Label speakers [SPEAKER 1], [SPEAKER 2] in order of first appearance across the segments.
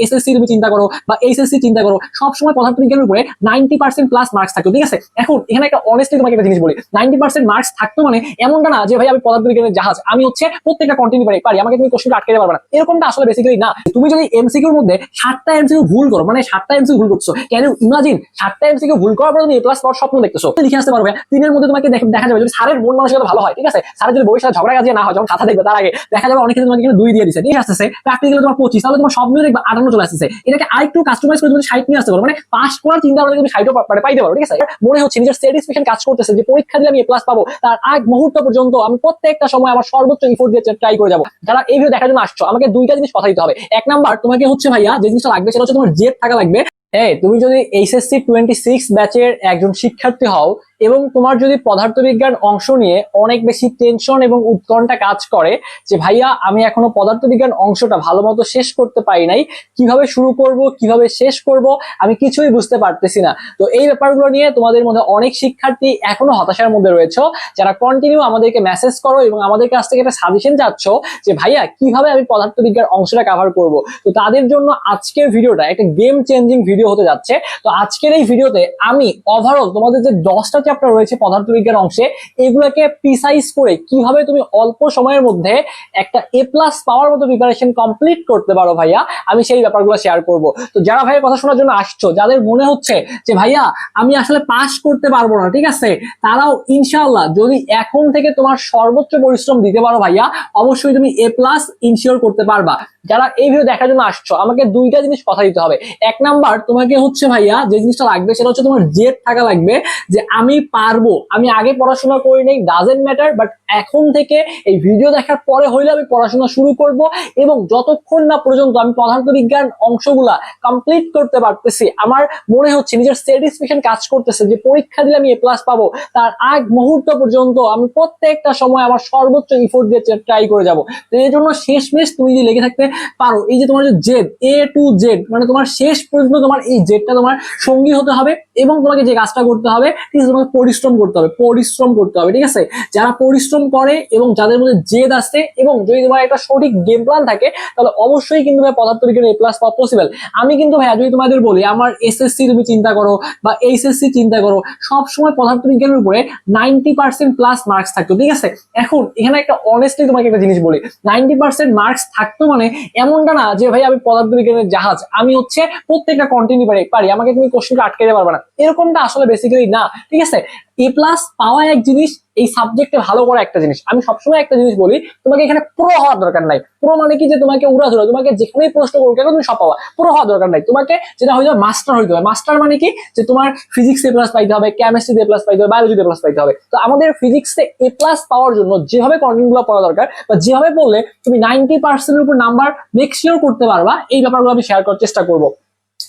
[SPEAKER 1] SSC তুমি চিন্তা করো বা এইচএসসি চিন্তা করো, সবসময় পদার্থবিজ্ঞানের উপরে নাইনটি পার্সেন্ট প্লাস মার্কস থাকতো ঠিক আছে? এখন এখানে একটা অনেস্টলি তোমাকে একটা জিনিস বলি নাইনটি পার্সেন্ট মার্কস থাকতো মানে এমনটা না যে ভাই আমি পদার্থবিজ্ঞানের জাহাজ, আমি হচ্ছে প্রত্যেকটা কন্টিনিউ পারি পারি, আমাকে তুমি কোশ্চেন আটকে পারবে না। এরকমটা আসলে বেসিক্যালি না। তুমি যদি এমসিকিউর মধ্যে সাতটা এমসিকিউ ভুল করো মানে সাতটা এমসিকিউ ভুল করছ ক্যান ইউ ইমাজিন সাতটা এমসিকিউ ভুল করার পর তুমি এ প্লাস পাওয়ার স্বপ্ন দেখতেছো? লিখে আসতে পারবে তিনের মধ্যে তোমাকে দেখ- যাবে যদি স্যারের মন মানসিকতা ভালো হয়, ঠিক আছে? স্যারের যদি বইয়ের সাথে ঝগড়া কাজিয়ে না হয়, যখন খাতা দেখবে তার আগে, দেখা যাবে অনেক ক্ষেত্রে তোমাকে এখানে দুই দিয়ে দিচ্ছে ঠিক আসতেছে প্র্যাকটিক্যালি তোমার পঁচিশ, তাহলে তোমার সব মিলে দেখবে আটান্ন চলে আসতেছে। এটাকে আরেকটু কাস্টমাইজ করে তুমি ষাট নিয়ে আসতে পারো মানে পাস করার চিন্তা ভাবনা তুমি মানে পাইতে পারো, ঠিক আছে? মনে হচ্ছে নিজের স্যাটিসফ্যাকশন কাজ করতেছে যে পরীক্ষা দিলে আমি প্লাস পাবো। তার আগ মুহূর্ত পর্যন্ত আমি প্রত্যেকটা সময় আমার সর্বোচ্চ ইফোর্ট দিয়ে ট্রাই করে যাব। যারা এই ভিডিও দেখার জন্য আসছো, আমাকে দুইটা জিনিস কথা দিতে হবে। এক নাম্বার তোমাকে হচ্ছে ভাইয়া, যে জিনিসটা লাগবে সেটা হচ্ছে তোমার জেদ থাকা লাগবে। এই তুমি যদি এইচএসসি টোয়েন্টি সিক্স ব্যাচের একজন শিক্ষার্থী হও এবং তোমার যদি পদার্থবিজ্ঞান অংশ নিয়ে অনেক বেশি টেনশন এবং উৎকণ্ঠা কাজ করে যে, ভাইয়া, আমি এখনও পদার্থবিজ্ঞান অংশটা ভালো মতো শেষ করতে পারি নাই, কীভাবে শুরু করব, কীভাবে শেষ করব, আমি কিছুই বুঝতে পারতেছি না। তো এই ব্যাপারগুলো নিয়ে তোমাদের মধ্যে অনেক শিক্ষার্থী এখনও হতাশার মধ্যে রয়েছে, যারা কন্টিনিউ আমাদেরকে মেসেজ করো এবং আমাদের কাছ থেকে একটা সাজেশন চাচ্ছ যে, ভাইয়া, কীভাবে আমি পদার্থবিজ্ঞান অংশটা কভার করব? তো তাদের জন্য আজকের ভিডিওটা একটা গেম চেঞ্জিং ভিডিও হতে যাচ্ছে। তো আজকের এই ভিডিওতে আমি ওভারঅল তোমাদের যে দশটা চ্যাপ্টার রয়েছে পদার্থবিজ্ঞান অংশে। এগুলোকে প্রিসাইজ করে কীভাবে তুমি অল্প সময়ের মধ্যে একটা এ প্লাস পাওয়ার মতো প্রিপারেশন কমপ্লিট করতে পারো ভাইয়া, আমি সেই ব্যাপারগুলো শেয়ার করব। তো যারা ভাইয়ের কথা শোনার জন্য আসছো, যাদের মনে হচ্ছে যে ভাইয়া, আমি আসলে পাস করতে পারব না, ঠিক আছে? তারাও ইনশাআল্লাহ যদি এখন থেকে তোমার সর্বোচ্চ পরিশ্রম দিতে পারো ভাইয়া, অবশ্যই তুমি এ প্লাস ইনশিওর করতে পারবা। যারা এই ভিডিও দেখার জন্য আসছো, আমাকে দুইটা জিনিস কথা দিতে হবে। এক নাম্বার, তোমাকে হচ্ছে ভাইয়া, যে জিনিসটা লাগবে সেটা হচ্ছে তোমার জেদ থাকা লাগবে যে আমি পারব। আমি আগে পড়াশোনা করি নাই ডাজেন্ট ম্যাটার বাট এখন থেকে এই ভিডিও দেখার পরে হইলে আমি পড়াশোনা শুরু করব এবং যতক্ষণ না পর্যন্ত আমি পদার্থবিজ্ঞান অংশগুলা কমপ্লিট করতে পারতেছি, আমার মনে হচ্ছে নিজের স্যাটিসফ্যাকশন কাজ করতেছে যে পরীক্ষা দিলে আমি এ প্লাস পাবো। তার আগ মুহূর্ত পর্যন্ত আমি প্রত্যেকটা সময় আমার সর্বোচ্চ ইফোর্ট দিয়ে ট্রাই করে যাব। তো এই জন্য শেষমেশ তুমি যদি লেগে থাকতে পারো। এই যে তোমার যে জেদ এ টু জেড মানে তোমার শেষ পর্যন্ত তোমার এই জেদটা তোমার সঙ্গী হতে হবে এবং তোমাকে যে কাজটা করতে হবে, ঠিক আছে, তোমাকে পরিশ্রম করতে হবে, পরিশ্রম করতে হবে, ঠিক আছে? যারা পরিশ্রম করে এবং যাদের মধ্যে জেদ আসে এবং যদি তোমার একটা সঠিক গেম প্ল্যান থাকে, তাহলে অবশ্যই কিন্তু ভাই পদার্থবিজ্ঞান এ প্লাস পাওয়া পসিবল আমি কিন্তু ভাইয়া, যদি তোমাদের বলি, আমার এসএসসি তুমি চিন্তা করো বা এইচএসসি চিন্তা করো সব সময় পদার্থবিজ্ঞানের উপরে নাইনটি পার্সেন্ট প্লাস মার্কস থাকতো, ঠিক আছে? এখন এখানে একটা অনেস্টলি তোমাকে একটা জিনিস বলি নাইনটি পার্সেন্ট মার্কস থাকতো মানে এমনটা না যে, ভাই, আমি পদার্থবিজ্ঞানের জাহাজ, আমি হচ্ছে প্রত্যেকটা কন্টিনিউ পারি পারি, আমাকে তুমি কোশ্চেনটা আটকে দিতে পারবে না। এরকমটা আসলে বেসিক্যালি না, ঠিক আছে? এ প্লাস পাওয়া এক জিনিস এই সাবজেক্টে ভালো করা একটা জিনিস। আমি সবসময় একটা জিনিস বলি, তোমাকে এখানে পুরো হওয়ার দরকার নাই। পুরো মানে কি যে তোমাকে উড়া ধরা তোমাকে যেখানেই প্রশ্ন করো কেন তুমি সব পাওয়া পুরো হওয়ার দরকার নাই। তোমাকে যেটা হইতে হবে মাস্টার হইতে হবে। মাস্টার মানে কি যে তোমার ফিজিক্স প্লাস পাইতে হবে কেমিস্ট্রি এ প্লাস পাইতে হবে বায়োলজি এ প্লাস পাইতে হবে। তো আমাদের ফিজিক্সে এ প্লাস পাওয়ার জন্য যেভাবে কন্টেন্টগুলো পড়া দরকার বা যেভাবে পড়লে তুমি নাইনটি পার্সেন্টের উপর নাম্বার মেক শিওর করতে পারবা, এই ব্যাপারগুলো আমি শেয়ার করার চেষ্টা করব।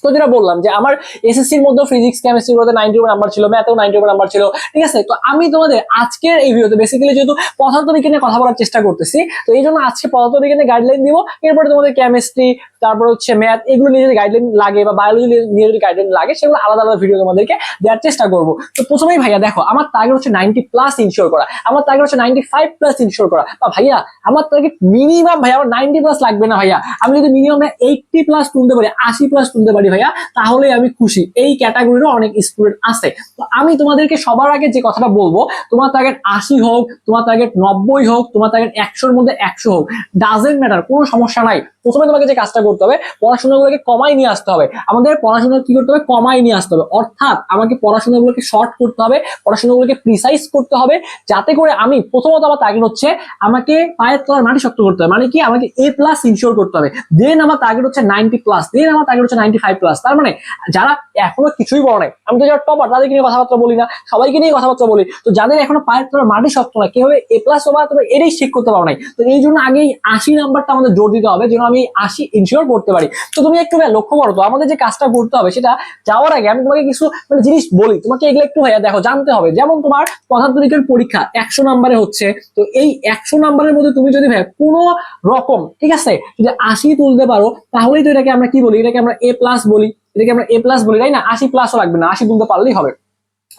[SPEAKER 1] তো যেটা বললাম যে আমার এসএসসির মধ্যে ফিজিক্স কেমিস্ট্রি গুলোতে নাইনটি নাম্বার ছিল ম্যাথেও নাইনটি নাম্বার ছিল, ঠিক আছে? তো আমি তোমাদের আজকের এই ভিডিওতে বেসিক্যালি যেহেতু পদার্থবিজ্ঞানে কথা বলার চেষ্টা করতেছি, তো এই জন্য আজকে পদার্থবিজ্ঞানে গাইডলাইন দিব। এরপরে তোমাদের কেমিস্ট্রি তারপর হচ্ছে ম্যাথ এগুলো নিয়ে যদি গাইডলাইন লাগে বা বায়োলজি নিয়ে যদি গাইডলাইন লাগে, সেগুলো আলাদা আলাদা ভিডিও তোমাদেরকে দেওয়ার চেষ্টা করব। তো প্রথমেই ভাইয়া দেখো, আমার টার্গেট হচ্ছে নাইনটি প্লাস ইনশোর করা, আমার টার্গেট হচ্ছে নাইনটি ফাইভ প্লাস ইনশোর করা। বা ভাইয়া, আমার টার্গেট মিনিমাম ভাইয়া, আমার নাইনটি প্লাস লাগবে না ভাইয়া। আমি যদি মিনিমাম এইটটি প্লাস তুলতে পারি, আশি প্লাস তুলতে পারি ভাইয়া, তাহলে আমি খুশি। এই ক্যাটাগরিরও অনেক স্টুডেন্ট আছে। তো আমি তোমাদেরকে সবার আগে যে কথাটা বলব, তোমার টার্গেট আশি হোক, তোমার টার্গেট নব্বই হোক, তোমার টার্গেট একশোর মধ্যে একশো হোক ডাজেন্ট ম্যাটার কোনো সমস্যা নাই। প্রথমে তোমাকে যে কাজটা করতে হবে, পড়াশোনাগুলোকে কমাই নিয়ে আসতে হবে। আমাদের পড়াশোনা কি করতে হবে? কমাই নিয়ে আসতে হবে। অর্থাৎ আমাকে পড়াশোনাগুলোকে শর্ট করতে হবে, পড়াশোনাগুলোকে প্রিসাইজ করতে হবে, যাতে করে আমি প্রথমত আমার টার্গেট হচ্ছে আমাকে পায়ের তলার মাটি শক্ত করতে হবে। মানে কি? আমাকে এ প্লাস ইনশিওর করতে হবে। দেন আমার টার্গেট হচ্ছে নাইনটি প্লাস দেন আমার টার্গেট হচ্ছে নাইনটি ফাইভ প্লাস তার মানে যারা এখনও কিছুই বড় নাই, আমি তো যারা টপার তাদেরকে নিয়ে কথাবার্তা বলি না, সবাইকে নিয়ে কথাবার্তা বলি। তো যাদের এখনও পায়ের তলার মাটি শক্ত না কীভাবে এ প্লাস হবা তবে এটাই ঠিক করতে পারো নাই। তো এই জন্য আগেই আশি নাম্বারটা আমাদের জোর দিতে হবে, যেন আমি আশি ইনশিওর করতে পারি। তো তুমি একটু লক্ষ্য করো তো, আমাদের যে কাজটা করতে হবে সেটা যাওয়ার আগে আমি তোমাকে কিছু মানে জিনিস বলি। তোমাকে এগুলো একটু ভাইয়া দেখো, জানতে হবে। যেমন তোমার পদার্থবিজ্ঞান পরীক্ষা একশো নাম্বারে হচ্ছে। তো এই একশো নাম্বারের মধ্যে তুমি যদি ভাইয়া কোনো রকম, ঠিক আছে, যদি আশি তুলতে পারো, তাহলেই তো এটাকে আমরা কি বলি? এটাকে আমরা এ প্লাস বলি। এটাকে আমরা এ প্লাস বলি, তাই না? আশি প্লাসও লাগবে না, আশি তুলতে পারলেই হবে।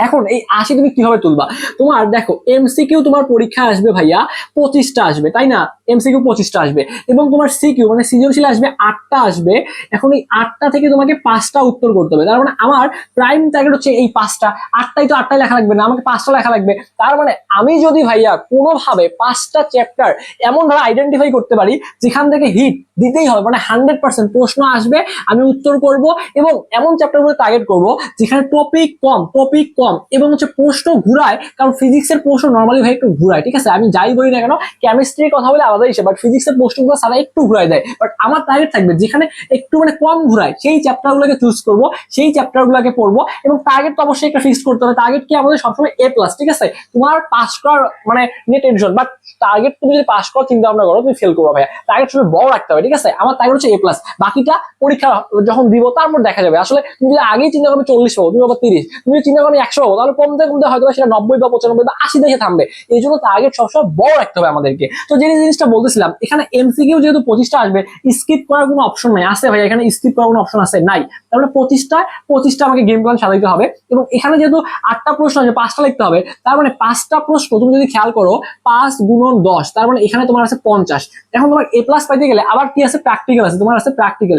[SPEAKER 1] এখন এই আশি তুমি কীভাবে তুলবা? তোমার দেখো এমসিকিউ তোমার পরীক্ষা আসবে ভাইয়া, পঁচিশটা আসবে, তাই না? এমসিকিউ পঁচিশটা আসবে এবং তোমার সিকিউ মানে সৃজনশীল আসবে আটটা আসবে। এখন এই আটটা থেকে তোমাকে পাঁচটা উত্তর করতে হবে। তার মানে আমার প্রাইম টার্গেট হচ্ছে এই পাঁচটা। আটটাই তো আটটাই লেখা লাগবে না, আমাকে পাঁচটা লেখা লাগবে। তার মানে আমি যদি ভাইয়া কোনোভাবে পাঁচটা চ্যাপ্টার এমন ভাবে আইডেন্টিফাই করতে পারি, যেখান থেকে হিট দিতেই হবে মানে হান্ড্রেড পার্সেন্ট প্রশ্ন আসবে, আমি উত্তর করব এবং এমন চ্যাপ্টারগুলো টার্গেট করব যেখানে টপিক কম টপিক কম এবং হচ্ছে প্রশ্ন ঘুরায়, কারণ ফিজিক্সের প্রশ্ন নর্মালি ভাই একটু ঘুরায়, ঠিক আছে? আমি যাই বলি না কেন কেমিস্ট্রির কথা বলে আলাদা হিসেবে বাট ফিজিক্সের প্রশ্নগুলো সারা একটু ঘুরায় দেয়। বাট আমার টার্গেট থাকবে যেখানে একটু মানে কম ঘুরায়, সেই চ্যাপ্টারগুলোকে চুজ করব, সেই চ্যাপ্টারগুলোকে পড়ব, এবং টার্গেট তো অবশ্যই একটা ফিক্স করতে হবে। টার্গেট কি আমাদের সবসময় এ প্লাস ঠিক আছে? তোমার পাস করার মানে নিয়ে টেনশন বাট টার্গেট তুমি যদি পাস করার চিন্তা ভাবনা করো, তুমি ফেল করব ভাইয়া। টার্গেট সবসময় বড় রাখতে হবে, ঠিক আছে? আমার টার্গেট হচ্ছে এ প্লাস বাকিটা পরীক্ষা যখন দিব, তারপর দেখা যাবে। আসলে তুমি যদি আগেই চিন্তা করবে চল্লিশ পাবো, তুমি আবার তিরিশ। তুমি যদি চিন্তা করবে একশো পাবো, তাহলে কমতে কমতে হয়তো সেটা নব্বই বা পঁচানব্বই বা আশি দেখে থামবে। এই জন্য টার্গেট সবসময় বড় রাখতে হবে আমাদেরকে। তো যে জিনিসটা বলতেছিলাম, এখানে এমসিকিউ যেহেতু পঁচিশটা আসবে স্কিপ করার কোনো অপশন নাই। আছে ভাই, এখানে স্কিপ করার কোনো অপশন আছে? নাই। তাহলে পঁচিশটা পঁচিশটা আমাকে গেম প্ল্যান সাজাইতে হবে এবং এখানে যেহেতু আটটা প্রশ্ন আছে, পাঁচটা লিখতে হবে, তার মানে পাঁচটা প্রশ্ন তুমি যদি খেয়াল করো, পাঁচ গুণন দশ, তার মানে এখানে তোমার আছে পঞ্চাশ। এখন তোমার এ প্লাস পাইতে গেলে আবার কি আছে? প্র্যাকটিক্যাল আছে, তোমার আছে প্র্যাকটিক্যাল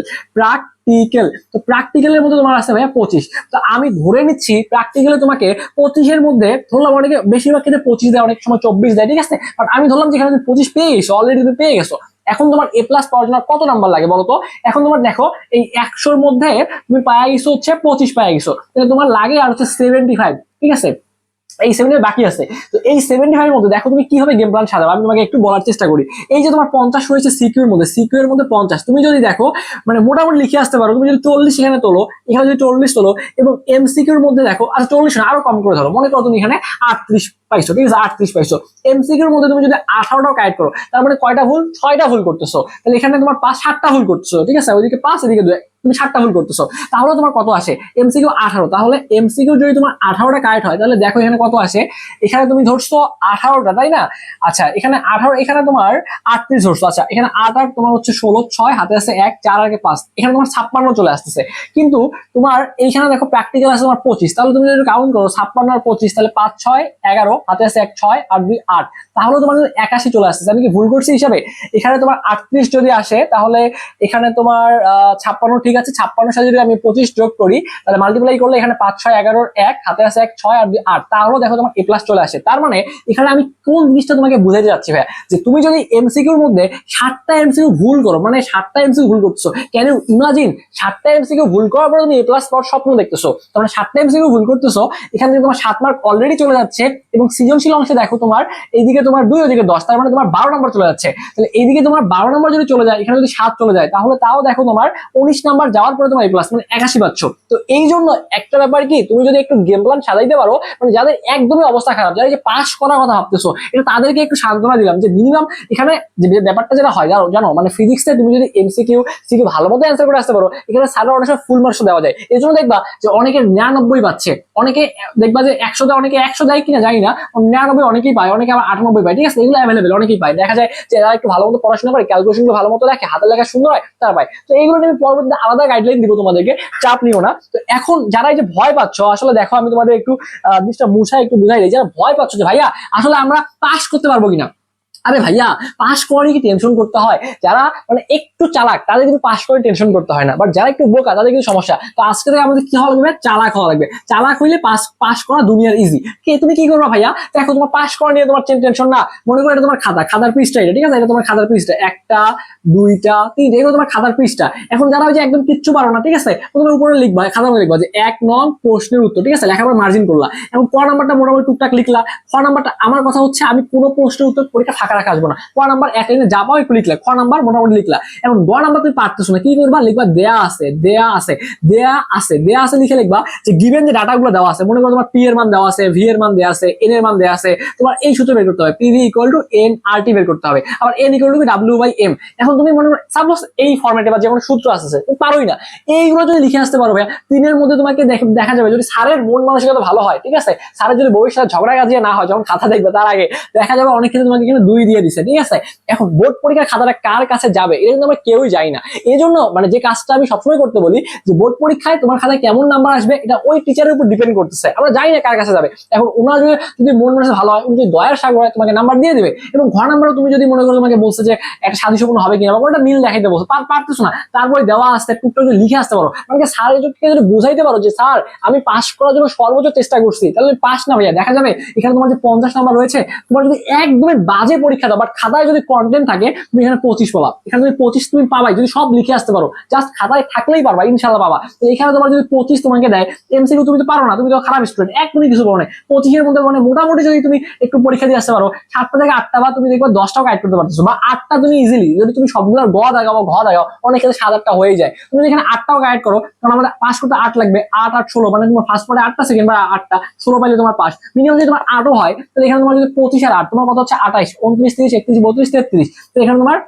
[SPEAKER 1] প্র্যাকটিক্যাল তো প্র্যাকটিক্যালের মধ্যে তোমার আসছে ভাইয়া পঁচিশ। তো আমি ধরে নিচ্ছি প্র্যাকটিক্যালে তোমাকে পঁচিশের মধ্যে ধরলাম অনেকে বেশিরভাগ ক্ষেত্রে পঁচিশ দেয়, অনেক সময় চব্বিশ দেয়, ঠিক আছে? বাট আমি ধরলাম যেখানে তুমি পঁচিশ পেয়ে গেছো অলরেডি তুমি পেয়ে গেছো। এখন তোমার এ প্লাস পাওয়ার জন্য কত নাম্বার লাগে বলো তো? এখন তোমার দেখো, এই একশোর মধ্যে তুমি পায়া গেছো হচ্ছে পঁচিশ পায়া গেছো তাহলে তোমার লাগে আর হচ্ছে সেভেন্টি ফাইভ ঠিক আছে? এই সেভেন্টি বাকি আছে। তো এই সেভেন্টি ফাইভের মধ্যে দেখো তুমি কীভাবে গেম প্ল্যান সাজাবো, আমি তোমাকে একটু বলার চেষ্টা করি। এই যে তোমার পঞ্চাশ রয়েছে সিকিউর মধ্যে সিকিউর মধ্যে পঞ্চাশ। তুমি যদি দেখো মানে মোটামুটি লিখে আসতে পারো, তুমি যদি চল্লিশ এখানে তোলো, এখানে যদি চল্লিশ তোলো, এবং এমসিকিউর মধ্যে দেখো আচ্ছা চল্লিশ না, আরও কম করে ধরো। মনে করো তুমি এখানে আটত্রিশ পাইছো, ঠিক আছে? আটত্রিশ পাইছো। এমসিকিউর মধ্যে তুমি যদি আঠারোটাও কাইট করো, তার মানে কয়টা ভুল? ছয়টা ভুল করতেছো। তাহলে এখানে তোমার পাঁচ, সাতটা ভুল করতেছো, ঠিক আছে? ওইদিকে পাঁচ, এদিকে দুই, তুমি সাতটা ভুল করতেছো। তাহলে তোমার কত আসে? এমসিকিউ আঠারো। তাহলে এমসিকিউ যদি তোমার আঠারোটা কারেক্ট হয়, তাহলে দেখো এখানে কত আসে। এখানে তুমি ধরছো আঠারোটা, তাই না? আচ্ছা এখানে আঠারো, এখানে তোমার আটত্রিশ ধরছো। আচ্ছা এখানে আট আট তোমার হচ্ছে ষোলো, ছয়, হাতে আছে এক, চার আগে পাঁচ। এখানে তোমার ছাপ্পান্ন চলে আসতেছে। কিন্তু তোমার এইখানে দেখো প্র্যাকটিক্যাল আছে তোমার পঁচিশ। তাহলে তুমি যদি কাউন্ট করো, ছাপ্পান্ন আর পঁচিশ, তাহলে পাঁচ, ছয়, এগারো হাতে আছে এক ছয় আর দুই, আট। তাহলে তোমার একাশি চলে আসতেছে। আমি কি ভুল করছি হিসাবে? এখানে তোমার আটত্রিশ যদি আসে, তাহলে এখানে তোমার ছাপ্পান্ন ঠিক আছে সাথে যদি আমি পঁচিশ যোগ করি, তাহলে মাল্টিপ্লাই করলে এখানে পাঁচ, ছয়, এগারোর এক, হাতে আছে এক, ছয় আর দুই, আট। তাহলে দেখো তোমার এ প্লাস চলে আসে। তার মানে এখানে আমি কোন জিনিসটা তোমাকে বুঝাইতে যাচ্ছি যে তুমি যদি এমসিকিউর মধ্যে সাতটা এমসিকিউ ভুল করো মানে সাতটা এমসিকিউ ভুল করছ কেন ইমাজিন সাতটা এমসিকিউ ভুল করার পরে তুমি এ প্লাস পাওয়ার স্বপ্ন দেখতেছো? তার মানে সাতটা এমসিকিউ ভুল করতেছো, এখান তোমার সাত মার্ক অলরেডি চলে যাচ্ছে এবং সৃজনশীল অংশে দেখো তোমার এইদিকে তোমার দুই, ওদিকে দশ, তার মানে তোমার বারো নম্বর চলে যাচ্ছে। তাহলে এইদিকে তোমার বারো নম্বর যদি চলে যায়, এখানে যদি সাত চলে যায়, তাহলে তাও দেখো তোমার উনিশ নাম্বার যাওয়ার পরে তোমার এ প্লাস মানে একাশি পাচ্ছ। তো এই জন্য একটা ব্যাপার কি, তুমি যদি একটু গেম প্ল্যান সাজাইতে পারো মানে যাদের একদমই অবস্থা খারাপ, যারা এই যে পাস করার কথা ভাবতেছো, এটা তাদেরকে একটু সান্ত্বনা দিলাম যে মিনিমাম এখানে যে ব্যাপারটা যেটা হয়, জানো জানো মানে ফিজিক্সে তুমি যদি এমসিকিউ সিকিউ ভালো মতো অ্যান্সার করে আসতে পারো, এখানে স্যারের অনেক সময় ফুল মার্কস দেওয়া যায়। এই জন্য দেখবা যে অনেকে নিরানব্বই পাচ্ছে, অনেকে, দেখবা যে একশো দেয় অনেকে একশো দেয় কিনা জানি না নিরানব্বই অনেকেই পায়, অনেকে আবার আটানব্বই পায়, ঠিক আছে? এগুলো অ্যাভেলেবেল অনেকেই পায়। দেখা যায় যে যারা একটু ভালো মতো পড়াশোনা করে ক্যালকুলেশন ভালো মতো লেখে হাতে লেখা সুন্দর হয়, তারা পায়। তো এইগুলো আমি পরবর্তীতে আলাদা গাইডলাইন দিব তোমাদেরকে, চাপ নিও না। তো এখন যারা এই যে ভয় পাচ্ছ, আসলে দেখো আমি তোমাদের একটু জিনিসটা মুছাই একটু বুঝাই দিই, যারা ভয় পাচ্ছ যে ভাইয়া, আসলে আমরা পাস করতে পারব কিনা? আরে ভাইয়া পাস করে কি টেনশন করতে হয়? যারা মানে একটু চালাক, তাদের কিন্তু পাস করে টেনশন করতে হয় না। বাট যারা একটু বোকা, তাদের কিন্তু সমস্যা। তো আজকে থেকে আমাদের কি হওয়া লাগবে চালাক হওয়া লাগবে। চালাক হইলে পাস পাস করা দুনিয়ার ইজি কে, তুমি কি করবা ভাইয়া? দেখো, তোমার পাস করা নিয়ে তোমার টেনশন না। মনে করো এটা তোমার খাতা। খাতার পৃষ্ঠা এটা, ঠিক আছে? এটা তোমার খাতার পৃষ্ঠা। একটা, দুইটা তিনটা এগুলো তোমার খাতার পৃষ্ঠা। এখন যারা ওই যে একদম কিচ্ছু পারো না, ঠিক আছে? প্রথমে উপরে লিখবা খাতার মধ্যে লিখবা যে এক নং প্রশ্নের উত্তর, ঠিক আছে? লেখার পর মার্জিন করলা। এবং ক নাম্বারটা মোটামুটি টুকটাক লিখলা। খ নাম্বারটা, আমার কথা হচ্ছে আমি কোনো প্রশ্নের উত্তর পরীক্ষা ফাঁকা রাখা আসব না। ক নাম্বার এক লাইনে যা একটু লিখলা, খ নাম্বার মোটামুটি লিখলা। এবং গ নাম্বার তুমি পারতেছো না, কি করবা? লিখবা দেয়া আছে দেয়া আছে দেয়া আছে দেয়া আছে লিখে লিখবা যে গিভেন যে ডাটাগুলো দেওয়া আছে, মনে করো তোমার পি এর মান দেওয়া আছে ভি এর মান দেওয়া আছে এন এর মান দেওয়া আছে, তোমার এই সূত্র বের করতে হবে। P V equal to N R T বের করতে হবে। আবার N equal to W by M এখন তুমি মনে সাপোজ এই ফর্মেটে বা যে কোনো সূত্র আসছে তুমি পারোই না। এইগুলো যদি লিখে আসতে পারো ভাইয়া, তিনের মধ্যে তোমাকে দেখ- দেখা যাবে যদি স্যারের মন মানসিকতা ভালো হয়, ঠিক আছে? স্যারের যদি ভবিষ্যতে ঝগড়া গাজিয়া না হয়, যখন খাতা দেখবে তার আগে, দেখা যাবে অনেক ক্ষেত্রে তোমাকে কিন্তু দুই দিয়ে দিচ্ছে ঠিক আছে? এখন বোর্ড পরীক্ষার খাতাটা কার কাছে যাবে? এটা কিন্তু আমরা কেউই জানি না। এই জন্য মানে যে কাজটা আমি সবসময় করতে বলি, যে বোর্ড পরীক্ষায় তোমার খাতায় কেমন নাম্বার আসবে, এটা ওই টিচারের উপর ডিপেন্ড করতেছে। আমরা জানি না কার কাছে যাবে। এখন ওনার যদি যদি মন মনে ভালো হয়, উনি যদি দয়ার সাগর হয়, তোমাকে নাম্বার দিয়ে দেবে। এবং ঘর নাম্বারও তুমি যদি মনে করো তোমাকে বলছে যে একটা সাদৃশ্যপূর্ণ হবে কিনা, বা ওটা মিল দেখাইতে বলছো, পার পারতেছো না। তারপরে দেওয়া আসতে, টুকটাক যদি লিখে আসতে পারো আমাকে স্যারের যদি বুঝাইতে পারো যে স্যার আমি পাস করার জন্য সর্বোচ্চ চেষ্টা করছি, তাহলে পাস না ভাইয়া দেখা যাবে এখানে তোমার যে পঞ্চাশ নাম্বার রয়েছে, তোমার যদি একদমই বাজে পরীক্ষা দাও বাট খাতায় যদি কন্টেন্ট থাকে, তুমি এখানে পঁচিশ পাবা। এখানে তুমি পঁচিশ তুমি পাবাই, যদি সব লিখে আসতে পারো জাস্ট খাতায় থাকলেই পারবা ইনশাল্লাহ পাবা। এখানে তোমার যদি পঁচিশ তোমাকে দেয় এমসিকিউ তুমি তো পারো না, তুমি তো খারাপ স্টুডেন্ট এক তুমি কিছু পারো না। পঁচিশের মধ্যে মানে মোটামুটি যদি তুমি একটু পরীক্ষা দিয়ে আসতে পারো, সাতটা থেকে আটটা বা তুমি দেখবে দশটাও গাইড করতে পারতেছো, বা আটটা তুমি ইজিলি যদি তুমি সবগুলো গ দেখাও, ঘ দেখাও, অনেক ক্ষেত্রে সাত আটটা হয়ে যায়। তুমি যদি এখানে আটটাও গাইড করো, কারণ আমাদের পাস করতে আট লাগবে, আট আট, ষোলো মানে তোমার ফার্স্ট পরে আটটা সেকেন্ড বা আটটা, ষোলো পাইলে তোমার পাস মিনিমাম যদি তোমার আটও হয়, তাহলে এখানে তোমার যদি পঁচিশ আর আট, তোমার কথা হচ্ছে আঠাইশ উনত্রিশ তিরিশ, একত্রিশ, বত্রিশ, তেত্রিশ। তো এখানে তোমার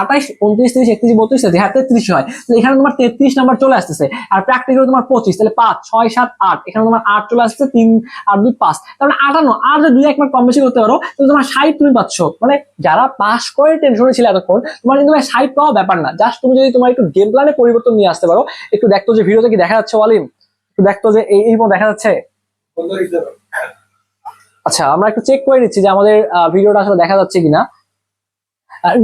[SPEAKER 1] আঠাইশ, উনত্রিশ, তিরিশ, একত্রিশ, বত্রিশ, তেত্রিশ। হ্যাঁ তেত্রিশ হয়। তো এখানে তোমার তেত্রিশ নাম্বার চলে আসতেছে। আর প্র্যাকটিক্যাল তোমার পঁচিশ, তাহলে পাঁচ, ছয়, সাত, আট। এখানে তোমার আট চলে আসছে তিন আর দুই, পাঁচ। তাহলে আটান্ন আর দুই এক মার্ক কম বেশি করতে পারো। তাহলে তোমার ষাট তুমি পাচ্ছ। মানে যারা পাস করে টেনশনে ছিল এতক্ষণ, তোমার কিন্তু ষাট পাওয়া ব্যাপার না। জাস্ট তুমি যদি তোমার একটু গেম প্ল্যানে পরিবর্তন নিয়ে আসতে পারো, একটু দেখতো যে ভিডিওতে কি দেখা যাচ্ছে ওয়ালিম একটু দেখতো যে এই দেখা যাচ্ছে? আচ্ছা আমরা একটু চেক করে নিচ্ছি যে আমাদের ভিডিওটা আসলে দেখা যাচ্ছে কিনা।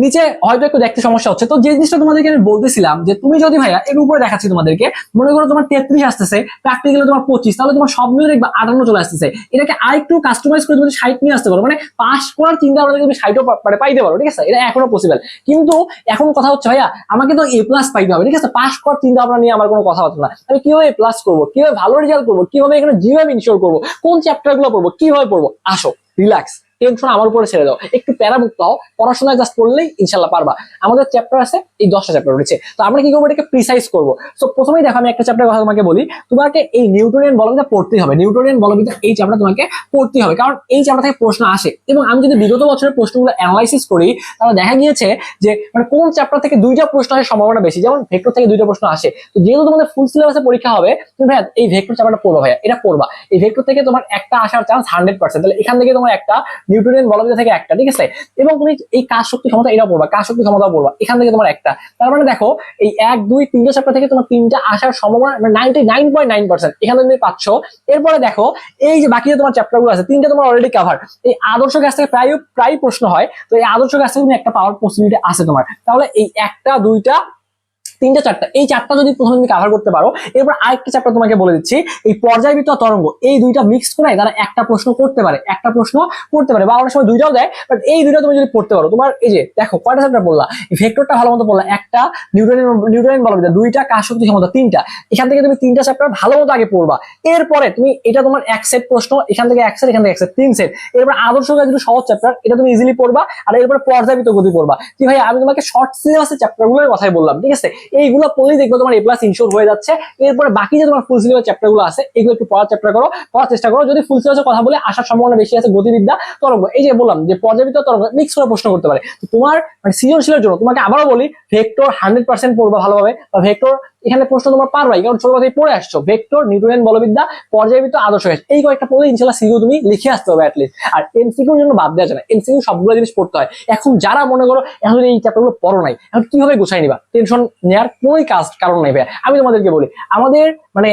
[SPEAKER 1] নিচে হয়তো একটু দেখতে সমস্যা হচ্ছে। তো যে জিনিসটা তোমাদেরকে আমি বলতেছিলাম যে তুমি যদি ভাইয়া এর উপরে দেখাচ্ছি তোমাদেরকে, মনে করো তোমার তেত্রিশ আসতেছে প্র্যাকটিক্যালি তোমার পঁচিশ, তাহলে তোমার সব মিলে দেখবে আটান্ন চলে আসতেছে। এটাকে আরেকটু কাস্টমাইজ করে তুমি ষাট নিয়ে আসতে পারো। মানে পাস করার চিন্তা ভাবনা তুমি ষাটও মানে পাইতে পারো, ঠিক আছে? এটা এখনও পসিবল কিন্তু এখন কথা হচ্ছে ভাইয়া, আমাকে তো এ প্লাস পাইতে হবে, ঠিক আছে? পাস করার চিন্তা ভাবনা নিয়ে আমার কোনো কথা হচ্ছে না। আমি কীভাবে এ প্লাস করব? কীভাবে ভালো রেজাল্ট করব? কীভাবে এখানে জিভাবে ইনশিওর করব? কোন চ্যাপ্টারগুলো পড়ব? কীভাবে পড়ব? আসো রিল্যাক্স টেনশন আমার উপরে ছেড়ে দাও। একটু প্যারামুক্ত হও পড়াশোনা জাস্ট পড়লেই ইনশাল্লাহ পারবা। আমাদের চ্যাপ্টার আছে, এই দশটা চ্যাপ্টার রয়েছে। তো আমরা কি করব? এটাকে প্রিসাইজ করব। তো প্রথমেই দেখো, আমি একটা চ্যাপ্টার কথা তোমাকে বলি। তোমাকে এই নিউটোরিয়ান বলবিদ্যা পড়তেই হবে। নিউটোরিয়ান বলবিদ্যা এই চ্যাপ্টার তোমাকে পড়তেই হবে। কারণ এই চ্যাপ্টার থেকে প্রশ্ন আসে। এবং আমি যদি বিগত বছরের প্রশ্নগুলো অ্যানালাইসিস করি, তাহলে দেখা গিয়েছে যে মানে কোন চ্যাপ্টার থেকে দুইটা প্রশ্ন আসার সম্ভাবনা বেশি? যেমন ভেক্টর থেকে দুইটা প্রশ্ন আসে। তো যেহেতু তোমাদের ফুল সিলেবাসে পরীক্ষা হবে তুমি ভাইয়া, এই ভেক্টর চ্যাপ্টারটা পড়বা ভাইয়া। এটা পড়বা। এই ভেক্টর থেকে তোমার একটা আসার চান্স হান্ড্রেড পার্সেন্ট তাহলে এখান থেকে তোমার একটা নিউটোরিয়ান বলবিদ্যা থেকে একটা, ঠিক আছে? এবং তুমি এই কাজ শক্তি ক্ষমতা এটা পড়বা কাজ শক্তি ক্ষমতা পড়বা এখান থেকে তোমার একটা। তার মানে দেখো, এই এক, দুই তিনটা চ্যাপ্টার থেকে তোমার তিনটা আসার সম্ভাবনা ninety nine point nine percent এখানে তুমি পাচ্ছ। এরপরে দেখো, এই যে বাকি যে তোমার চ্যাপ্টারগুলো আছে, তিনটা তোমার অলরেডি কাভার এই আদর্শ গাছ থেকে প্রায় প্রায় প্রশ্ন হয়, তো এই আদর্শ গাছ থেকে তুমি একটা পাওয়ার পসিবিলিটি আছে তোমার। তাহলে এই একটা, দুইটা তিনটা চারটা, এই চারটা যদি প্রথমে তুমি কাভার করতে পারো, এরপর আরেকটা চ্যাপ্টার তোমাকে বলে দিচ্ছি, এই পর্যায়বৃত্ত তরঙ্গ, এই দুইটা মিক্স করে তারা একটা প্রশ্ন করতে পারে, একটা প্রশ্ন করতে পারে, বা অনেক সময় দুইটাও দেয় বাট এই দুইটা তুমি যদি পড়তে পারো, তোমার এই যে দেখো কয়টা চ্যাপ্টার বললা ভেক্টরটা ভালো মতো বললা একটা নিউটনের নিউটনের বলা যায়, দুইটা কাজ শক্তি ক্ষমতা, তিনটা, এখান থেকে তুমি তিনটা চ্যাপ্টার ভালো মতো আগে পড়বা, এরপরে তুমি, এটা তোমার এক সেট প্রশ্ন, এখান থেকে এক সেট এখান থেকে এক সেট তিন সেট এরপর আদর্শ গাছ যেটা সহজ চ্যাপ্টার এটা তুমি ইজিলি পড়বা, আর এরপর পর্যায়বৃত্ত গতি পড়বা, কি ভাই আমি তোমাকে শর্ট সিলেবাসের চ্যাপ্টারগুলোর কথাই বললাম, ঠিক আছে? এইগুলো পড়লেই দেখবে তোমার এ প্লাস ইনশোর হয়ে যাচ্ছে। এরপরে বাকি যে তোমার ফুল সিলেবাস চ্যাপ্টারগুলো আছে, এগুলো একটু পড়ার চ্যাপ্টার করো, পড়ার চেষ্টা করো। যদি ফুল সিলেবাসের কথা বলে, আসার সম্ভাবনা বেশি আছে গতিবিদ্যা, তরঙ্গ। এই যে বললাম যে পর্যাবৃত্ত তরঙ্গ মিক্স করে প্রশ্ন করতে পারে। তোমার মানে জন্য তোমাকে আবারও বলি ভেক্টর হান্ড্রেড পার্সেন্ট পড়বা ভালোভাবে, বা ভেক্টর এখানে প্রশ্ন তোমার পারবাই কারণ ছোট কথাই পড়ে আসছো। ভেক্টর নিউটনিয়ান বলবিদ্যা, পর্যায়বৃত্ত আদর্শ হয়েছে এই কয়েকটা পড়লে ইনশাল্লাহ সিকিউ তুমি লিখে আসতে হবে অ্যাটলিস্ট আর এমসিকিউর জন্য বাদ দেওয়া যায় না। এমসিকিউ সবগুলো জিনিস পড়তে হয়। এখন যারা মনে করো, এখন এই চ্যাপ্টারগুলো পড়ো নাই, এখন কীভাবে গোছাই নিবা? টেনশন নেওয়ার কোনোই কাজ, কারণ নাই ভাইয়া। আমি তোমাদেরকে বলি, আমাদের মানে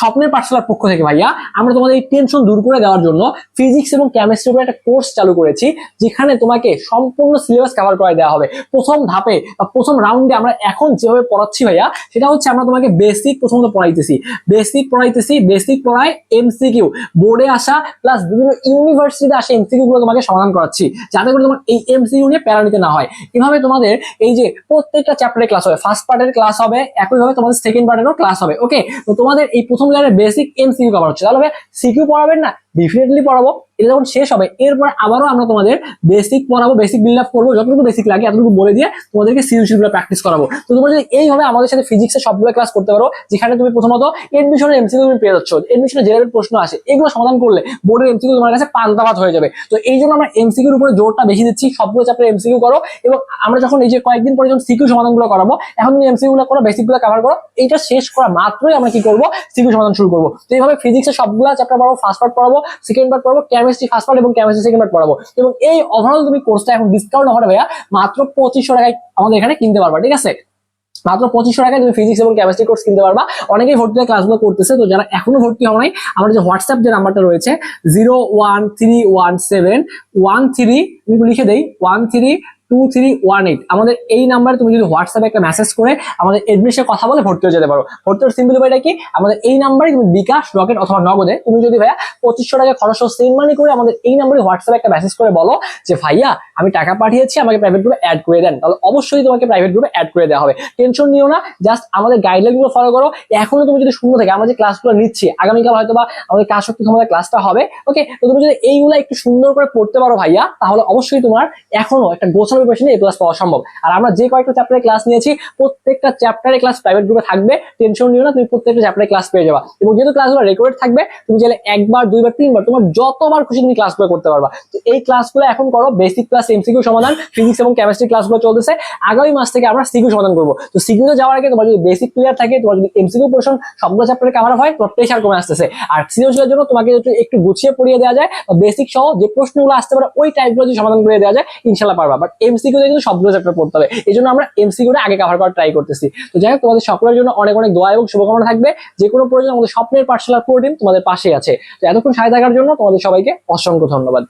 [SPEAKER 1] স্বপ্নের পাঠশালার পক্ষ থেকে ভাইয়া, আমরা তোমাদের এই টেনশন দূর করে দেওয়ার জন্য ফিজিক্স এবং কেমিস্ট্রির উপর একটা কোর্স চালু করেছি, যেখানে তোমাকে সম্পূর্ণ সিলেবাস কভার করে দেওয়া হবে। প্রথম ধাপে বা প্রথম রাউন্ডে আমরা এখন যেভাবে পড়াচ্ছি ভাইয়া, সেটা হচ্ছে আমরা তোমাকে বেসিক প্রথমত পড়াইতেছি। বেসিক পড়াইতেছি বেসিক পড়ায় এমসিকিউ বোর্ডে আসা প্লাস বিভিন্ন ইউনিভার্সিটিতে আসা এমসিকিউ গুলো তোমাকে সমাধান করাচ্ছি, যাতে করে তোমার এই এমসিকিউ নিয়ে প্যারা নিতে না হয়। এভাবে তোমাদের এই যে প্রত্যেকটা চ্যাপ্টারের ক্লাস হবে ফার্স্ট পার্টের ক্লাস হবে, একইভাবে তোমাদের সেকেন্ড পার্টেরও ক্লাস হবে ওকে তো তোমাদের এই প্রথম লেয়ারের বেসিক এমসিকিউ কভার হচ্ছে। তাহলে সিকিউ পড়াবেন না ডিফিনেটলি পড়াবো। এটা যখন শেষ হবে, এরপর আবারও আমরা তোমাদের বেসিক পড়াবো বেসিক বিল্ড আপ করব, যতটুকু বেসিক লাগে এতটুকু বলে দিয়ে তোমাদেরকে সৃজনশীলগুলো প্র্যাকটিস করাবো। তো তোমরা যদি এইভাবে আমাদের সাথে ফিজিক্সের সবগুলো ক্লাস করতে পারো, যেখানে তুমি প্রথমত এডমিশনের এমসিকিউ তুমি পেয়ে যাচ্ছ এডমিশনের যে প্রশ্ন আসে, এগুলো সমাধান করলে বোর্ডের এমসিকিউ তোমার কাছে পাল্টাপাত হয়ে যাবে। তো এই জন্য আমরা এমসিকিউর উপরে জোরটা বেশি দিচ্ছি, সবগুলো চ্যাপ্টার এমসিকিউ করো এবং আমরা যখন এই যে কয়েকদিন পরে যখন সিকিউ সমাধানগুলো করাবো, এখন তুমি এমসিকিউ গুলো করো বেসিকগুলো কভার করো, এইটা শেষ করা মাত্রই আমরা কি করব? সিকিউ সমাধান শুরু করব। তো এইভাবে ফিজিক্সের সবগুলো চ্যাপ্টার পড়াবো ফার্স্ট পার্ট পড়াবো সেকেন্ড পার্ট পড়াবো কেমিস্ট্রি ফার্স্ট পার্ট এবং কেমিস্ট্রি সেকেন্ড পার্ট পড়াবো। এবং এই ওভারঅল তুমি কোর্সটা এখন ডিসকাউন্ট অফারে ভাইয়া, মাত্র পঁচিশশো টাকায় আমাদের এখানে কিনতে পারবা, ঠিক আছে? মাত্র পঁচিশশো টাকায় তুমি ফিজিক্স এবং কেমিস্ট্রি কোর্স কিনতে পারবা। অনেকেই ভর্তি হয়ে ক্লাসগুলো করতেছে, তো যারা এখনও ভর্তি হওয়া নাই, আমার যে হোয়াটসঅ্যাপ যে নাম্বারটা রয়েছে zero one three one seven one three আমি লিখে দেই one three two three one eight আমাদের এই নাম্বারে তুমি যদি হোয়াটসঅ্যাপে একটা মেসেজ করে আমাদের এডমিশনের কথা বলে ভর্তি হয়ে যেতে পারো। ভর্তি হওয়ার সিম্পল উপায়টা কি? আমাদের এই নাম্বারে তুমি বিকাশ রকেট অথবা নগদে তুমি যদি ভাইয়া পঁচিশশো টাকা খরচ সেন্ড মানি করে আমাদের এই নাম্বারে হোয়াটসঅ্যাপে একটা মেসেজ করে বলো যে, ভাইয়া, আমি টাকা পাঠিয়েছি, আমাকে প্রাইভেট গ্রুপে অ্যাড করে দেন। তাহলে অবশ্যই তোমাকে প্রাইভেট গ্রুপে অ্যাড করে দেওয়া হবে। টেনশন নিও না জাস্ট আমাদের গাইডলাইনগুলো ফলো করো। এখনও তুমি যদি শূন্য থেকে, আমরা যে ক্লাসগুলো নিচ্ছি, আগামীকাল হয়তো বা আমাদের কাজ শক্তি ক্ষমতা ক্লাসটা হবে ওকে তো তুমি যদি এইগুলো একটু সুন্দর করে পড়তে পারো ভাইয়া, তাহলে অবশ্যই তোমার এখনও একটা গোছানো প্রিপারেশনে এ প্লাস পাওয়া সম্ভব। আর আমরা যে কয়েকটা চ্যাপ্টারে ক্লাস নিয়েছি, প্রত্যেকটা চ্যাপ্টারে ক্লাস প্রাইভেট গ্রুপে থাকবে। টেনশন নিও না, তুমি প্রত্যেকটা চ্যাপ্টারে ক্লাস পেয়ে যাবা। এবং যেহেতু ক্লাসগুলো রেকর্ড থাকবে, তুমি চাইলে একবার, দুইবার, তিনবার, তোমার যতবার খুশি তুমি ক্লাসগুলো করতে পারবা। তো এই ক্লাসগুলো এখন করো বেসিক ক্লাস এমসিকিউ সমাধান ফিজিক্স এবং কেমিস্ট্রি ক্লাসগুলো চলতেছে। আগামী মাস থেকে আমরা সিকিউ সমাধান করব। তো সিকিউতে যাওয়ার আগে তোমার যদি বেসিক ক্লিয়ার থাকে, তোমার যদি এমসিকিউ পোর্শন সবগুলো চ্যাপ্টারে কাভার হয়, তোমার প্রেশার কমে আসতেছে। আর সিরিয়াসের জন্য তোমাকে একটু গুছিয়ে পড়িয়ে দেওয়া যায় বেসিক সহ যে প্রশ্নগুলো আসতে পারে, ওই টাইপগুলো যদি সমাধান করে দেওয়া যায়, ইনশাল্লাহ পারবা। বাট এমসিকিউতে কিন্তু সবগুলো চ্যাপ্টার পড়তে হবে। এই জন্য আমরা এমসিকিউটা আগে কভার করার ট্রাই করতেছি। তো যাই হোক, তোমাদের সকলের জন্য অনেক অনেক দোয়া এবং শুভকামনা থাকবে। যে কোনো প্রয়োজন আমাদের স্বপ্নের পাঠশালার পুরো টিম তোমাদের পাশে আছে। তো এতক্ষণ সাথে থাকার জন্য তোমাদের সবাইকে অসংখ্য ধন্যবাদ।